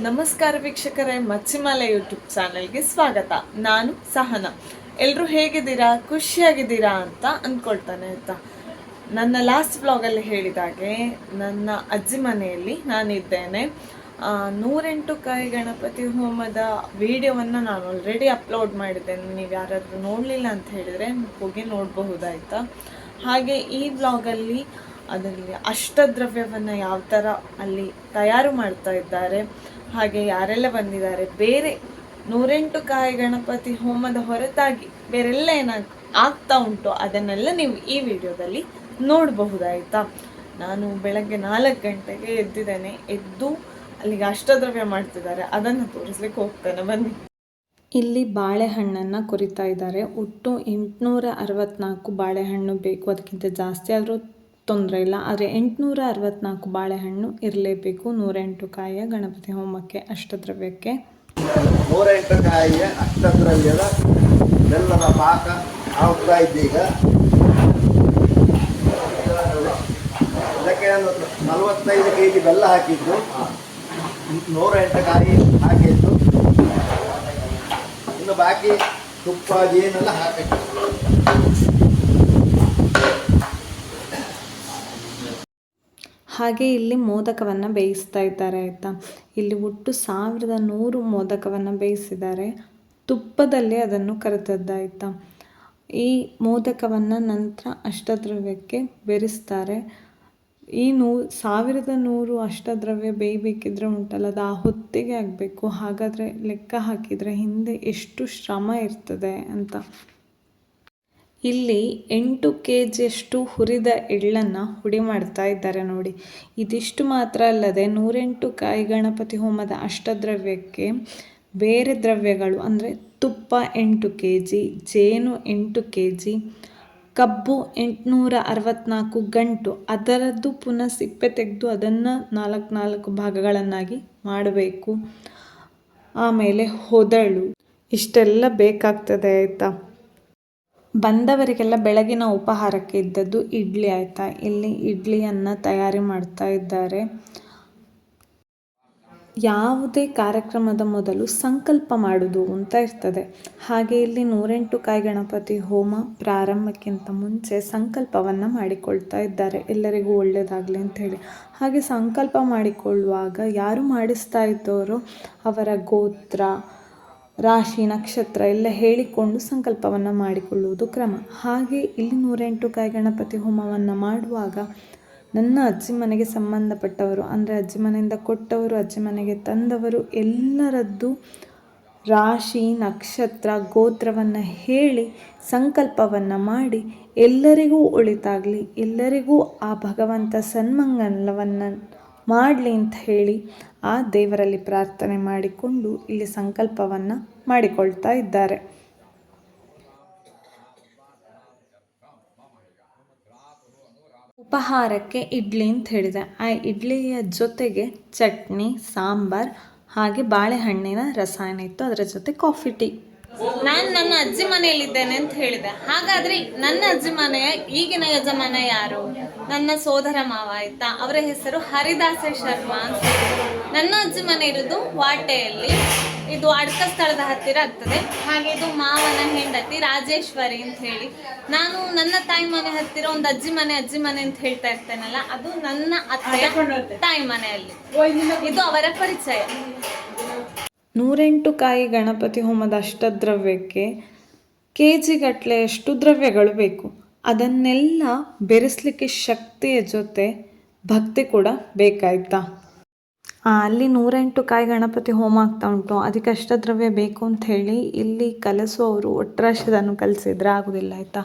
ನಮಸ್ಕಾರ ವೀಕ್ಷಕರೇ, ಮಚ್ಚಿಮಾಲೆ ಯೂಟ್ಯೂಬ್ ಚಾನೆಲ್ಗೆ ಸ್ವಾಗತ. ನಾನು ಸಹನ. ಎಲ್ಲರೂ ಹೇಗಿದ್ದೀರಾ? ಖುಷಿಯಾಗಿದ್ದೀರಾ ಅಂತ ಅಂದ್ಕೊಳ್ತಾನೆ ಆಯ್ತಾ? ನನ್ನ ಲಾಸ್ಟ್ ಬ್ಲಾಗಲ್ಲಿ ಹೇಳಿದಾಗೆ ನನ್ನ ಅಜ್ಜಿ ಮನೆಯಲ್ಲಿ ನಾನಿದ್ದೇನೆ. ನೂರೆಂಟು ಕಾಯಿ ಗಣಪತಿ ಹೋಮದ ವಿಡಿಯೋವನ್ನು ನಾನು ಆಲ್ರೆಡಿ ಅಪ್ಲೋಡ್ ಮಾಡಿದ್ದೇನೆ. ನೀವು ಯಾರಾದರೂ ನೋಡಲಿಲ್ಲ ಅಂತ ಹೇಳಿದರೆ ಹೋಗಿ ನೋಡಬಹುದಾಯ್ತಾ? ಹಾಗೆ ಈ ಬ್ಲಾಗಲ್ಲಿ ಅದರಲ್ಲಿ ಅಷ್ಟದ್ರವ್ಯವನ್ನು ಯಾವ ಥರ ಅಲ್ಲಿ ತಯಾರು ಮಾಡ್ತಾ ಇದ್ದಾರೆ ಹಾಗೆ ಯಾರೆಲ್ಲ ಬಂದಿದ್ದಾರೆ, ಬೇರೆ ನೂರೆಂಟು ಕಾಯಿ ಗಣಪತಿ ಹೋಮದ ಹೊರತಾಗಿ ಬೇರೆಲ್ಲ ಏನ ಆಗ್ತಾ ಉಂಟು ಅದನ್ನೆಲ್ಲ ನೀವು ಈ ವಿಡಿಯೋದಲ್ಲಿ ನೋಡಬಹುದಾಯ್ತಾ? ನಾನು ಬೆಳಗ್ಗೆ ನಾಲ್ಕು ಗಂಟೆಗೆ ಎದ್ದಿದ್ದೇನೆ, ಎದ್ದು ಅಲ್ಲಿಗೆ ಅಷ್ಟದ್ರವ್ಯ ಮಾಡ್ತಿದ್ದಾರೆ, ಅದನ್ನು ತೋರಿಸ್ಲಿಕ್ಕೆ ಹೋಗ್ತೇನೆ, ಬನ್ನಿ. ಇಲ್ಲಿ ಬಾಳೆಹಣ್ಣನ್ನು ಕುರಿತಾ ಇದ್ದಾರೆ, ಒಟ್ಟು ಎಂಟುನೂರ ಅರವತ್ನಾಲ್ಕು ಬಾಳೆಹಣ್ಣು ಬೇಕು, ಅದಕ್ಕಿಂತ ಜಾಸ್ತಿ ಆದರೂ ತೊಂದರೆ ಇಲ್ಲ. ಆದರೆ ಎಂಟುನೂರ ಅರವತ್ನಾಲ್ಕು ಬಾಳೆಹಣ್ಣು ಇರಲೇಬೇಕು. ನೂರೆಂಟು ಕಾಯಿಯ ಗಣಪತಿ ಹೋಮಕ್ಕೆ ಅಷ್ಟದ್ರವ್ಯಕ್ಕೆ. ನೂರೆಂಟು ಕಾಯಿಯ ಅಷ್ಟದ್ರವ್ಯದ ಬೆಲ್ಲದ ಪಾಕ ಆಗ್ತಾ ಇದ್ದೀಗ. ಇದಕ್ಕೆ ನಲವತ್ತೈದು ಕೆ ಜಿ ಬೆಲ್ಲ ಹಾಕಿದ್ದು. ನೂರೆಂಟು ಕಾಯಿ ಹಾಕಿದ್ದು. ಇನ್ನು ಬಾಕಿ ತುಪ್ಪ ಜೇನೆಲ್ಲ ಹಾಕಬೇಕು ಹಾಗೆ ಇಲ್ಲಿ ಮೋದಕವನ್ನು ಬೇಯಿಸ್ತಾ ಇದ್ದಾರೆ ಆಯಿತಾ? ಇಲ್ಲಿ ಒಟ್ಟು ಸಾವಿರದ ನೂರು ಮೋದಕವನ್ನು ಬೇಯಿಸಿದ್ದಾರೆ. ತುಪ್ಪದಲ್ಲಿ ಅದನ್ನು ಕರೆದದ್ದಾಯ್ತಾ? ಈ ಮೋದಕವನ್ನು ನಂತರ ಅಷ್ಟದ್ರವ್ಯಕ್ಕೆ ಬೆರೆಸ್ತಾರೆ. ಈ ನೂ, ಸಾವಿರದ ನೂರು ಅಷ್ಟದ್ರವ್ಯ ಬೇಯಬೇಕಿದ್ರೆ ಉಂಟಲ್ಲ, ಅದು ಆ ಹೊತ್ತಿಗೆ ಆಗಬೇಕು. ಹಾಗಾದರೆ ಲೆಕ್ಕ ಹಾಕಿದರೆ ಹಿಂದೆ ಎಷ್ಟು ಶ್ರಮ ಇರ್ತದೆ ಅಂತ. ಇಲ್ಲಿ ಎಂಟು ಕೆ ಜಿಯಷ್ಟು ಹುರಿದ ಎಳ್ಳನ್ನು ಹುಡಿ ಮಾಡ್ತಾ ಇದ್ದಾರೆ ನೋಡಿ. ಇದಿಷ್ಟು ಮಾತ್ರ ಅಲ್ಲದೆ ನೂರೆಂಟು ಕಾಯಿ ಗಣಪತಿ ಹೋಮದ ಅಷ್ಟದ್ರವ್ಯಕ್ಕೆ ಬೇರೆ ದ್ರವ್ಯಗಳು ಅಂದರೆ ತುಪ್ಪ ಎಂಟು ಕೆ ಜಿ ಜೇನು ಎಂಟು ಕೆ ಜಿ ಕಬ್ಬು ಎಂಟುನೂರ ಅರವತ್ನಾಲ್ಕು ಗಂಟು ಅದರದ್ದು ಪುನಃ ಸಿಪ್ಪೆ ತೆಗೆದು ಅದನ್ನು ನಾಲ್ಕು ನಾಲ್ಕು ಭಾಗಗಳನ್ನಾಗಿ ಮಾಡಬೇಕು. ಆಮೇಲೆ ಹೊದಳು. ಇಷ್ಟೆಲ್ಲ ಬೇಕಾಗ್ತದೆ ಆಯಿತಾ? ಬಂದವರಿಗೆಲ್ಲ ಬೆಳಗಿನ ಉಪಹಾರಕ್ಕೆ ಇದ್ದದ್ದು ಇಡ್ಲಿ ಆಯಿತಾ? ಇಲ್ಲಿ ಇಡ್ಲಿಯನ್ನು ತಯಾರಿ ಮಾಡ್ತಾ ಇದ್ದಾರೆ. ಯಾವುದೇ ಕಾರ್ಯಕ್ರಮದ ಮೊದಲು ಸಂಕಲ್ಪ ಮಾಡುವುದು ಅಂತ ಇರ್ತದೆ. ಹಾಗೆ ಇಲ್ಲಿ ನೂರೆಂಟು ಕಾಯಿ ಗಣಪತಿ ಹೋಮ ಪ್ರಾರಂಭಕ್ಕಿಂತ ಮುಂಚೆ ಸಂಕಲ್ಪವನ್ನು ಮಾಡಿಕೊಳ್ತಾ ಇದ್ದಾರೆ. ಎಲ್ಲರಿಗೂ ಒಳ್ಳೆಯದಾಗಲಿ ಅಂತ ಹೇಳಿ. ಹಾಗೆ ಸಂಕಲ್ಪ ಮಾಡಿಕೊಳ್ಳುವಾಗ ಯಾರು ಮಾಡಿಸ್ತಾ ಇದ್ದವರು ಅವರ ಗೋತ್ರ ರಾಶಿ, ನಕ್ಷತ್ರ ಎಲ್ಲ ಹೇಳಿಕೊಂಡು ಸಂಕಲ್ಪವನ್ನು ಮಾಡಿಕೊಳ್ಳುವುದು ಕ್ರಮ. ಹಾಗೆ ಇಲ್ಲಿ ನೂರೆಂಟು ಕಾಯಿ ಗಣಪತಿ ಹೋಮವನ್ನು ಮಾಡುವಾಗ ನನ್ನ ಅಜ್ಜಿ ಮನೆಗೆ ಸಂಬಂಧಪಟ್ಟವರು, ಅಂದರೆ ಅಜ್ಜಿ ಮನೆಯಿಂದ ಕೊಟ್ಟವರು, ಅಜ್ಜಿ ಮನೆಗೆ ತಂದವರು ಎಲ್ಲರದ್ದು ರಾಶಿ, ನಕ್ಷತ್ರ, ಗೋತ್ರವನ್ನು ಹೇಳಿ ಸಂಕಲ್ಪವನ್ನು ಮಾಡಿ ಎಲ್ಲರಿಗೂ ಒಳಿತಾಗಲಿ, ಎಲ್ಲರಿಗೂ ಆ ಭಗವಂತ ಸನ್ಮಂಗಲವನ್ನು ಮಾಡಲಿ ಅಂತ ಹೇಳಿ ಆ ದೇವರಲ್ಲಿ ಪ್ರಾರ್ಥನೆ ಮಾಡಿಕೊಂಡು ಇಲ್ಲಿ ಸಂಕಲ್ಪವನ್ನು ಮಾಡಿಕೊಳ್ತಾ ಇದ್ದಾರೆ. ಉಪಹಾರಕ್ಕೆ ಇಡ್ಲಿ ಅಂತ ಹೇಳಿದೆ. ಆ ಇಡ್ಲಿಯ ಜೊತೆಗೆ ಚಟ್ನಿ, ಸಾಂಬಾರ್ ಹಾಗೆ ಬಾಳೆಹಣ್ಣಿನ ರಸಾಯನ ಇತ್ತು. ಅದರ ಜೊತೆ ಕಾಫಿ ಟೀ. ನಾನು ನನ್ನ ಅಜ್ಜಿ ಮನೆಯಲ್ಲಿದ್ದೇನೆ ಅಂತ ಹೇಳಿದೆ. ಹಾಗಾದ್ರೆ ನನ್ನ ಅಜ್ಜಿ ಮನೆಯ ಈಗಿನ ಯಜಮಾನ ಯಾರು? ನನ್ನ ಸೋದರ ಮಾವ ಆಯ್ತಾ? ಅವರ ಹೆಸರು ಹರಿದಾಸ ಶರ್ಮಾ ಅಂತ ನನ್ನ ಅಜ್ಜಿ ಮನೆ ಇರೋದು ವಾಟೆಯಲ್ಲಿ. ಇದು ಅಡ್ಕ ಸ್ಥಳದ ಹತ್ತಿರ ಆಗ್ತದೆ. ಹಾಗೆ ಇದು ಮಾವನ ಹೆಂಡತಿ ರಾಜೇಶ್ವರಿ ಅಂತ ಹೇಳಿ. ನಾನು ನನ್ನ ತಾಯಿ ಮನೆ ಹತ್ತಿರ ಒಂದು ಅಜ್ಜಿ ಮನೆ ಅಜ್ಜಿ ಮನೆ ಅಂತ ಹೇಳ್ತಾ ಇರ್ತೇನಲ್ಲ ಅದು ನನ್ನ ಅತ್ತೆಯ ತಾಯಿ ಮನೆಯಲ್ಲಿ. ಇದು ಅವರ ಪರಿಚಯ. ನೂರೆಂಟು ಕಾಯಿ ಗಣಪತಿ ಹೋಮದ ಅಷ್ಟದ್ರವ್ಯಕ್ಕೆ ಕೆ ಜಿಗಟ್ಟಲೆಯಷ್ಟು ದ್ರವ್ಯಗಳು ಬೇಕು. ಅದನ್ನೆಲ್ಲ ಬೆರೆಸಲಿಕ್ಕೆ ಶಕ್ತಿಯ ಜೊತೆ ಭಕ್ತಿ ಕೂಡ ಬೇಕಾಯ್ತಾ? ಅಲ್ಲಿ ನೂರೆಂಟು ಕಾಯಿ ಗಣಪತಿ ಹೋಮ ಆಗ್ತಾ ಉಂಟು. ಅದಕ್ಕೆ ಅಷ್ಟದ್ರವ್ಯ ಬೇಕು ಅಂತ ಹೇಳಿ ಇಲ್ಲಿ ಕಲಸುವವರು ಒಟ್ಟರಾಶಿದನ್ನು ಕಲಿಸಿದ್ರೆ ಆಗೋದಿಲ್ಲ, ಆಯಿತಾ?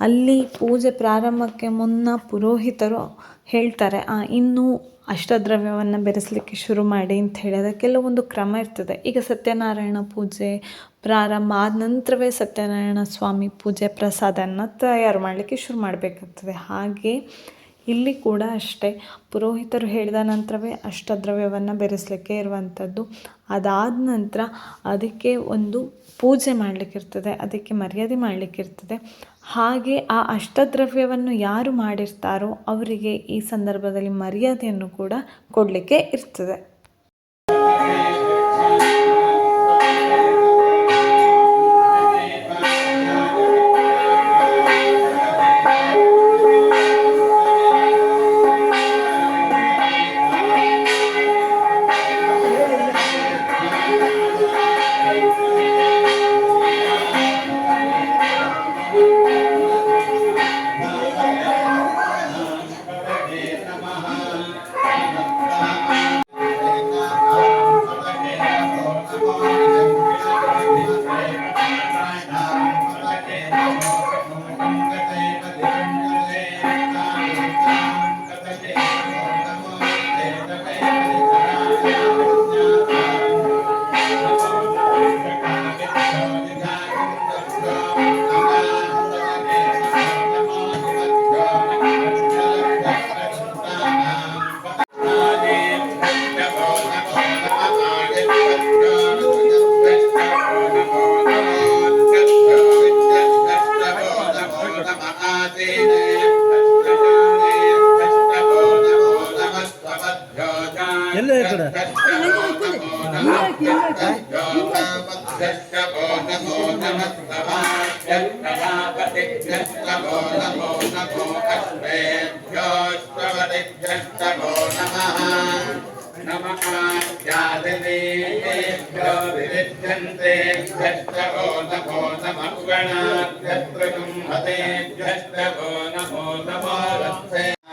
ಅಲ್ಲಿ ಪೂಜೆ ಪ್ರಾರಂಭಕ್ಕೆ ಮುನ್ನ ಪುರೋಹಿತರು ಹೇಳ್ತಾರೆ ಇನ್ನೂ ಅಷ್ಟದ್ರವ್ಯವನ್ನು ಬೆರೆಸಲಿಕ್ಕೆ ಶುರು ಮಾಡಿ ಅಂತ ಹೇಳಿ. ಅದಕ್ಕೆಲ್ಲ ಒಂದು ಕ್ರಮ ಇರ್ತದೆ. ಈಗ ಸತ್ಯನಾರಾಯಣ ಪೂಜೆ ಪ್ರಾರಂಭ ಆದ ನಂತರವೇ ಸತ್ಯನಾರಾಯಣ ಸ್ವಾಮಿ ಪೂಜೆ ಪ್ರಸಾದನ ತಯಾರು ಮಾಡಲಿಕ್ಕೆ ಶುರು ಮಾಡಬೇಕಾಗ್ತದೆ. ಹಾಗೆ ಇಲ್ಲಿ ಕೂಡ ಅಷ್ಟೇ. ಪುರೋಹಿತರು ಹೇಳಿದ ನಂತರವೇ ಅಷ್ಟದ್ರವ್ಯವನ್ನು ಬೆರೆಸಲಿಕ್ಕೆ ಇರುವಂಥದ್ದು. ಅದಾದ ನಂತರ ಅದಕ್ಕೆ ಒಂದು ಪೂಜೆ ಮಾಡಲಿಕ್ಕಿರ್ತದೆ. ಅದಕ್ಕೆ ಮರ್ಯಾದೆ ಮಾಡಲಿಕ್ಕಿರ್ತದೆ. ಹಾಗೆ ಆ ಅಷ್ಟದ್ರವ್ಯವನ್ನು ಯಾರು ಮಾಡಿರ್ತಾರೋ ಅವರಿಗೆ ಈ ಸಂದರ್ಭದಲ್ಲಿ ಮರ್ಯಾದೆಯನ್ನು ಕೂಡ ಕೊಡಲಿಕ್ಕೆ ಇರ್ತದೆ. नमः जातिदेवेभ्यो विविध्यन्ते भ्यष्टभो नमो नमः गणाभ्यस्त्रगुं हतेभ्यष्टभो नमो नमो रत्सेभ्यष्टभो नमो नमः क्षत्रभ्यस्सङ्ग्रहेतृभ्यष्टभो नमो नमस्तक्षभ्यो रथकारेभ्यष्टभो नमो नमः कुलालेभ्यष्टदेवाय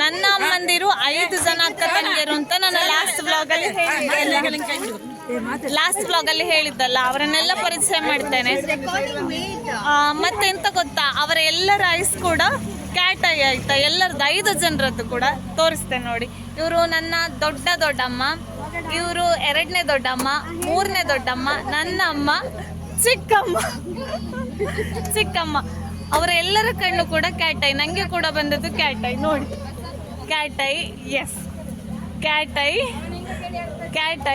ನನ್ನ ಅಮ್ಮಂದಿರು ಐದು ಜನ ಅಕ್ಕ ತಂಗಿಯರು ಅಂತ ನನ್ನ ಲಾಸ್ಟ್ ಬ್ಲಾಗ್ ಅಲ್ಲಿ ಲಾಸ್ಟ್ ಬ್ಲಾಗ್ ಅಲ್ಲಿ ಹೇಳಿದ್ದಲ್ಲ, ಅವರನ್ನೆಲ್ಲ ಪರಿಚಯ ಮಾಡ್ತೇನೆ. ಮತ್ತೆ ಎಂತ ಗೊತ್ತಾ ಅವರ ಎಲ್ಲರ ಐಸ್ ಕೂಡ ಕ್ಯಾಟ್ ಐ ಆಯ್ತಾ ಎಲ್ಲರದ್ದು ಐದು ಜನರದ್ದು ಕೂಡ ತೋರಿಸ್ತೇನೆ ನೋಡಿ. ಇವರು ನನ್ನ ದೊಡ್ಡ ದೊಡ್ಡಮ್ಮ, ಇವರು ಎರಡನೇ ದೊಡ್ಡಮ್ಮ, ಮೂರನೇ ದೊಡ್ಡಮ್ಮ, ನನ್ನ ಅಮ್ಮ, ಚಿಕ್ಕಮ್ಮ. ಚಿಕ್ಕಮ್ಮ. ಅವರ ಎಲ್ಲರ ಕಣ್ಣು ಕೂಡ ಕ್ಯಾಟ್ ಐ ನಂಗೆ ಕೂಡ ಬಂದದ್ದು ಕ್ಯಾಟ್ ನೋಡಿ. ಕ್ಯಾಟ್ ಎಸ್ ಕ್ಯಾಟ್ ಕ್ಯಾಟ್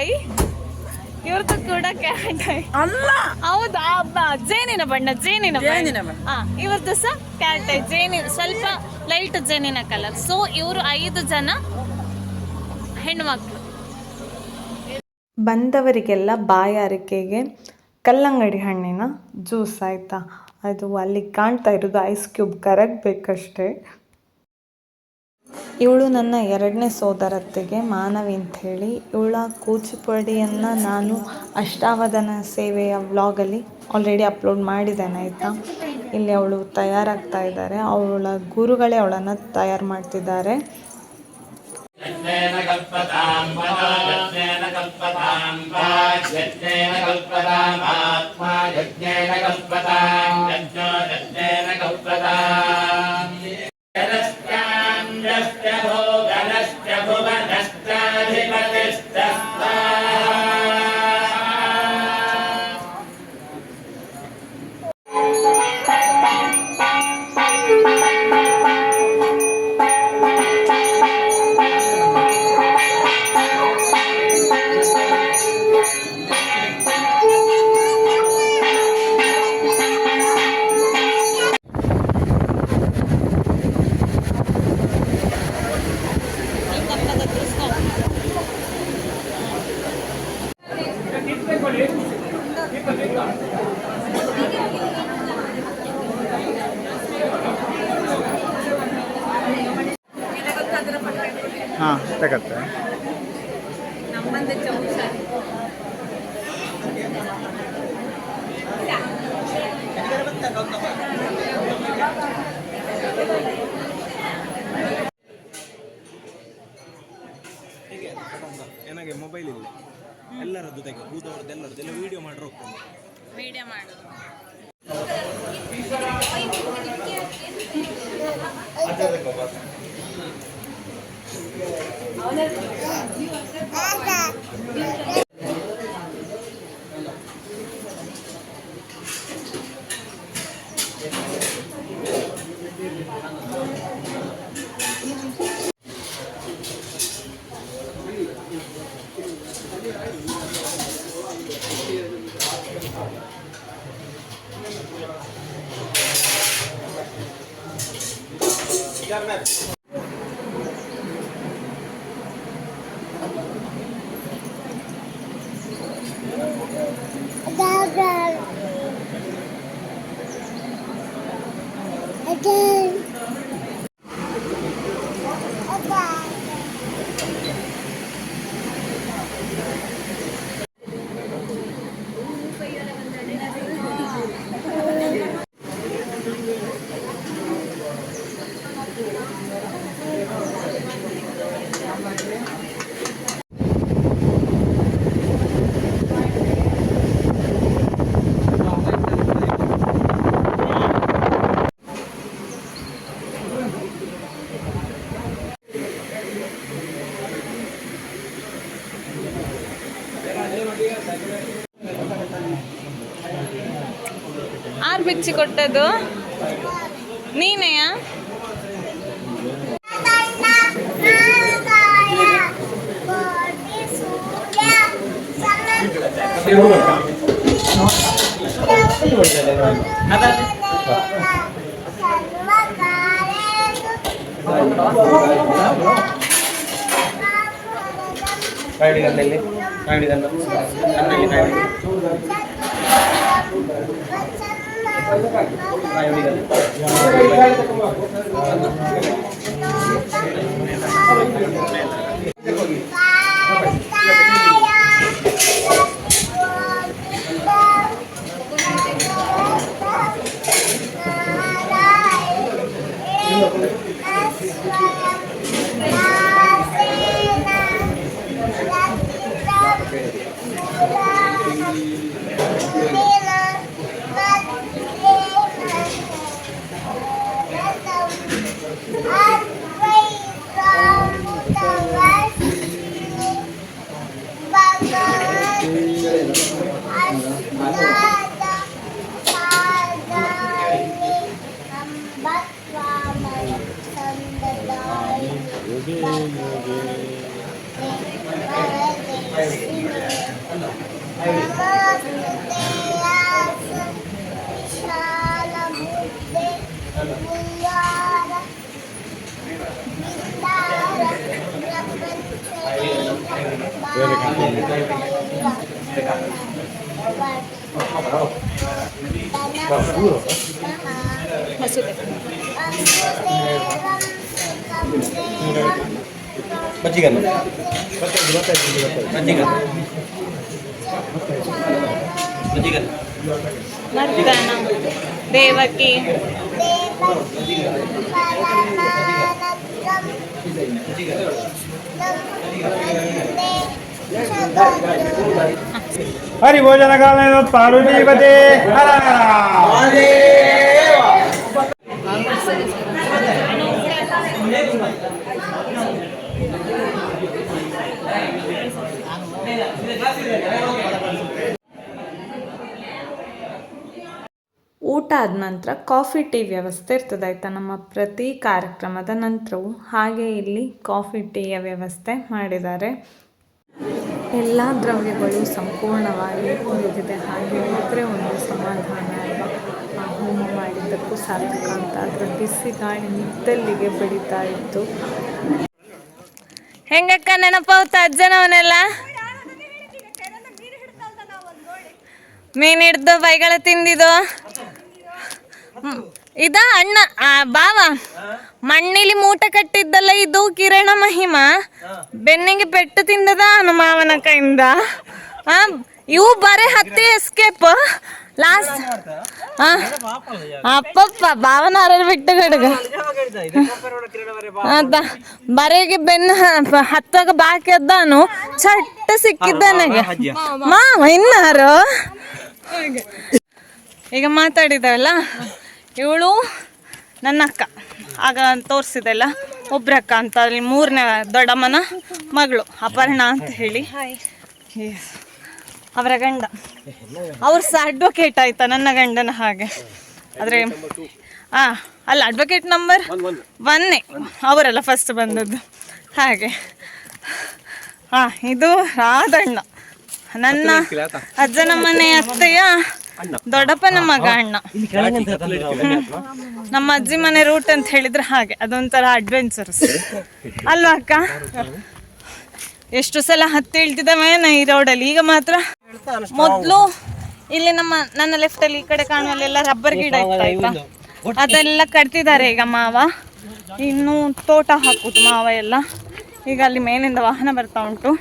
ಇವ್ರದ್ದು ಕೂಡ ಕ್ಯಾಟ್ ಐ ಅಲ್ಲ! ಹೌದಾ? ಅಬ್ಬಾ ಜೇನಿನ ಬಣ್ಣ ಜೇನಿನ ಜೇನಿನ ಬಣ್ಣ. ಹಾ ಇವ್ರದ್ದು ಸಹ ಕ್ಯಾಟ್ ಐ ಜೇನಿನ ಸ್ವಲ್ಪ ಲೈಟ್ ಜೇನಿನ ಕಲರ್ ಸೊ ಇವರು ಐದು ಜನ ಹೆಣ್ಮಕ್ಳು. ಬಂದವರಿಗೆಲ್ಲ ಬಾಯಾರಿಕೆಗೆ ಕಲ್ಲಂಗಡಿ ಹಣ್ಣಿನ ಜ್ಯೂಸ್ ಆಯ್ತಾ? ಅದು ಅಲ್ಲಿ ಕಾಣ್ತಾ ಇರೋದು ಐಸ್ ಕ್ಯೂಬ್ ಕರಗಬೇಕಷ್ಟೇ. ಇವಳು ನನ್ನ ಎರಡನೇ ಸೋದರತ್ತೆಗೆ ಮಾನವಿ ಅಂತ್ಹೇಳಿ ಇವಳ ಕೂಚಿಪುಡಿಯನ್ನು ನಾನು ಅಷ್ಟಾವಧನ ಸೇವೆಯ ವ್ಲಾಗಲ್ಲಿ ಆಲ್ರೆಡಿ ಅಪ್ಲೋಡ್ ಮಾಡಿದ್ದೇನೆ, ಆಯಿತಾ? ಇಲ್ಲಿ ಅವಳು ತಯಾರಾಗ್ತಾ ಇದ್ದಾರೆ. ಅವಳ ಗುರುಗಳೇ ಅವಳನ್ನು ತಯಾರು ಮಾಡ್ತಿದ್ದಾರೆ. ತೆಗೆ ನನಗೆ ಮೊಬೈಲ್ ಇಲ್ಲ. ಎಲ್ಲರದ್ದು ತೆಗೆ ಕೂದವ್ರದ್ದು ಎಲ್ಲರದ್ದು. ಎಲ್ಲ ವೀಡಿಯೋ ಮಾಡ್ರೆ ಹೋಗ್ತೇನೆ. ವೀಡಿಯೋ ಮಾಡೋದು matter. ಆರು ಬಿಚ್ಚಿ ಕೊಟ್ಟದ್ದು. ನೀನೆಯ? ಗಾಡಿ ಗಂಟೆಯಲ್ಲಿ ನಾಯ್ ಮರ್ದನ ದೇವಕಿ ಹರಿ ಭೋಜನ ಕಾಲ ಪಾರ್ವತೀಪತಿ ಹರ ಹರ ಊಟ ಆದ ನಂತರ ಕಾಫಿ ಟೀ ವ್ಯವಸ್ಥೆ ಇರ್ತದೆ, ಆಯಿತಾ? ನಮ್ಮ ಪ್ರತಿ ಕಾರ್ಯಕ್ರಮದ ನಂತರವೂ ಹಾಗೆ ಇಲ್ಲಿ ಕಾಫಿ ಟೀಯ ವ್ಯವಸ್ಥೆ ಮಾಡಿದ್ದಾರೆ. ಎಲ್ಲ ದ್ರವ್ಯಗಳು ಸಂಪೂರ್ಣವಾಗಿ ಉಳಿದಿದೆ ಹಾಗೆ ಹೋದರೆ ಒಂದು ಸಮಾಧಾನ ಆ ಹೋಮ ಮಾಡಿದ್ದಕ್ಕೂ ಸಾರ್ಥಕ ಅಂತ ಅದರ ಬಿಸಿ ಗಾಳಿ ನಿದ್ದಲ್ಲಿಗೆ ಬೆಳೀತಾ ಇತ್ತು. ಹೆಂಗಕ್ಕ ನೆನಪಾವ್ತ ಅಜ್ಜನವನ್ನೆಲ್ಲ ಮೀನು ಹಿಡ್ದು ಬೈಗಳ ತಿಂದಿದ್ದು. ಇದ ಅಣ್ಣ ಬಾವ. ಮಣ್ಣಿಲಿ ಮೂಟ ಕಟ್ಟಿದ್ದಲ್ಲ ಇದು ಕಿರಣ ಮಹಿಮ. ಬೆನ್ನಿಗೆ ಪೆಟ್ಟು ತಿಂದದ ಅನು ಮಾವನ ಕೈಯಿಂದ? ಇವು ಬರೇ ಹತ್ತಿ ಎಸ್ಕೇಪ್ ಲಾಸ್ಟ್ ಅಪ್ಪಪ್ಪ, ಬಾವನ ಅರಲ್ ಬಿಟ್ಟು ಗಡಗ ಅದ, ಬರೆಗೆ ಬೆನ್ನ ಹತ್ತಾಗ ಬಾಕಿ ಅದ್ದಾನು ಚಟ್ಟ ಸಿಕ್ಕಿದ್ದ ನನಗೆ ಮಾವ, ಇನ್ನಾರು? ಈಗ ಮಾತಾಡಿದವಲ್ಲ? ಇವಳು ನನ್ನ ಅಕ್ಕ. ಆಗ ತೋರಿಸಿದೆಲ್ಲ ಒಬ್ರಕ್ಕ ಅಂತ ಅಲ್ಲಿ ಮೂರನೇ ದೊಡ್ಡಮ್ಮನ ಮಗಳು ಅಪರ್ಣ ಅಂತ ಹೇಳಿ. Yes. ಅವರ ಗಂಡ. ಅವ್ರು ಸಹ ಅಡ್ವೊಕೇಟ್ ಆಯ್ತಾ ನನ್ನ ಗಂಡನ ಹಾಗೆ? ಆದರೆ ಹಾಂ ಅಲ್ಲ ಅಡ್ವೊಕೇಟ್ ನಂಬರ್ ಒನ್ನೇ ಅವರೆಲ್ಲ ಫಸ್ಟ್ ಬಂದದ್ದು. ಹಾಗೆ. ಹಾಂ ಇದು ರಾಧಣ್ಣ. ನನ್ನ ಅಜ್ಜನ ಮನೆ ಅತ್ತೆಯ ದೊಡ್ಡಪ್ಪನ ಮಗ ಅಣ್ಣ ನಮ್ಮ ಅಜ್ಜಿ ಮನೆ ರೂಟ್ ಅಂತ ಹೇಳಿದ್ರೆ ಹಾಗೆ ಅದೊಂಥರ ಅಡ್ವೆಂಚರ್ಸ್ ಅಲ್ವಾ ಅಕ್ಕ? ಎಷ್ಟು ಸಲ ಹತ್ತಿ ಇಳ್ತಿದ್ದಾವೇನ ಈ ರೋಡಲ್ಲಿ ಈಗ ಮಾತ್ರ ಮೊದ್ಲು ಇಲ್ಲಿ ನಮ್ಮ ನನ್ನ ಲೆಫ್ಟ್ ಅಲ್ಲಿ ಈ ಕಡೆ ಕಾಣುವಲ್ಲೆಲ್ಲ ರಬ್ಬರ್ ಗಿಡ ಇತ್ತು ಆಯ್ತಾ ಅದೆಲ್ಲ ಕಟ್ತಿದ್ದಾರೆ ಈಗ ಮಾವ. ಇನ್ನು ತೋಟ ಹಾಕುದು ಮಾವ ಎಲ್ಲ. ಈಗ ಅಲ್ಲಿ ಮೇಲಿಂದ ವಾಹನ ಬರ್ತಾ ಉಂಟು.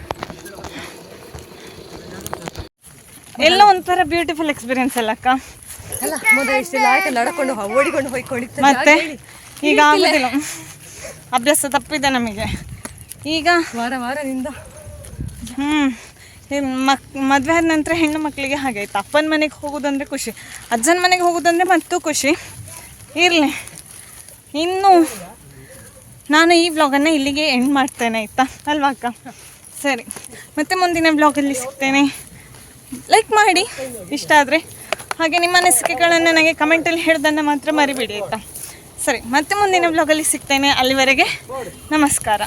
ಎಲ್ಲ ಒಂಥರ ಬ್ಯೂಟಿಫುಲ್ ಎಕ್ಸ್ಪೀರಿಯನ್ಸ್ ಅಲ್ಲ ಅಕ್ಕ? ಅಲ್ಲ ಮೊದಲು ಇಷ್ಟೆಲ್ಲ ಆಯ್ತು ನಡ್ಕೊಂಡು ಓಡಿಕೊಂಡು ಹೋಯ್ಕೊಂಡಿತ್ತು ಮತ್ತೆ? ಈಗ ಆಗುದಿಲ್ಲ. ಅಭ್ಯಾಸ ತಪ್ಪಿದೆ ನಮಗೆ. ಈಗ? ವಾರ ವಾರದಿಂದ. ಹ್ಮ್. ಮಕ್ ಮದುವೆ ಆದ ನಂತರ ಹೆಣ್ಣು ಮಕ್ಕಳಿಗೆ ಹಾಗೆ ಆಯ್ತು. ಅಪ್ಪನ ಮನೆಗೆ ಹೋಗೋದಂದ್ರೆ ಖುಷಿ. ಅಜ್ಜನ ಮನೆಗೆ ಹೋಗುದಂದ್ರೆ ಮತ್ತೂ ಖುಷಿ. ಇರಲಿ. ಇನ್ನು ನಾನು ಈ ವ್ಲಾಗನ್ನು ಇಲ್ಲಿಗೆ ಎಂಡ್ ಮಾಡ್ತೇನೆ ಆಯ್ತಾ? ಅಲ್ವಾ ಅಕ್ಕ? ಸರಿ. ಮತ್ತೆ ಮುಂದಿನ ವ್ಲಾಗಲ್ಲಿ ಸಿಗ್ತೇನೆ. ಲೈಕ್ ಮಾಡಿ, ಇಷ್ಟ ಆದರೆ. ಹಾಗೆ ನಿಮ್ಮ ಅನಿಸಿಕೆಗಳನ್ನು ನನಗೆ ಕಮೆಂಟಲ್ಲಿ ಹೇಳೋದನ್ನು ಮಾತ್ರ ಮರಿಬೇಡಿ ಆಯಿತಾ? ಸರಿ, ಮತ್ತೆ ಮುಂದಿನ ಬ್ಲಾಗಲ್ಲಿ ಸಿಗ್ತೇನೆ. ಅಲ್ಲಿವರೆಗೆ ನಮಸ್ಕಾರ.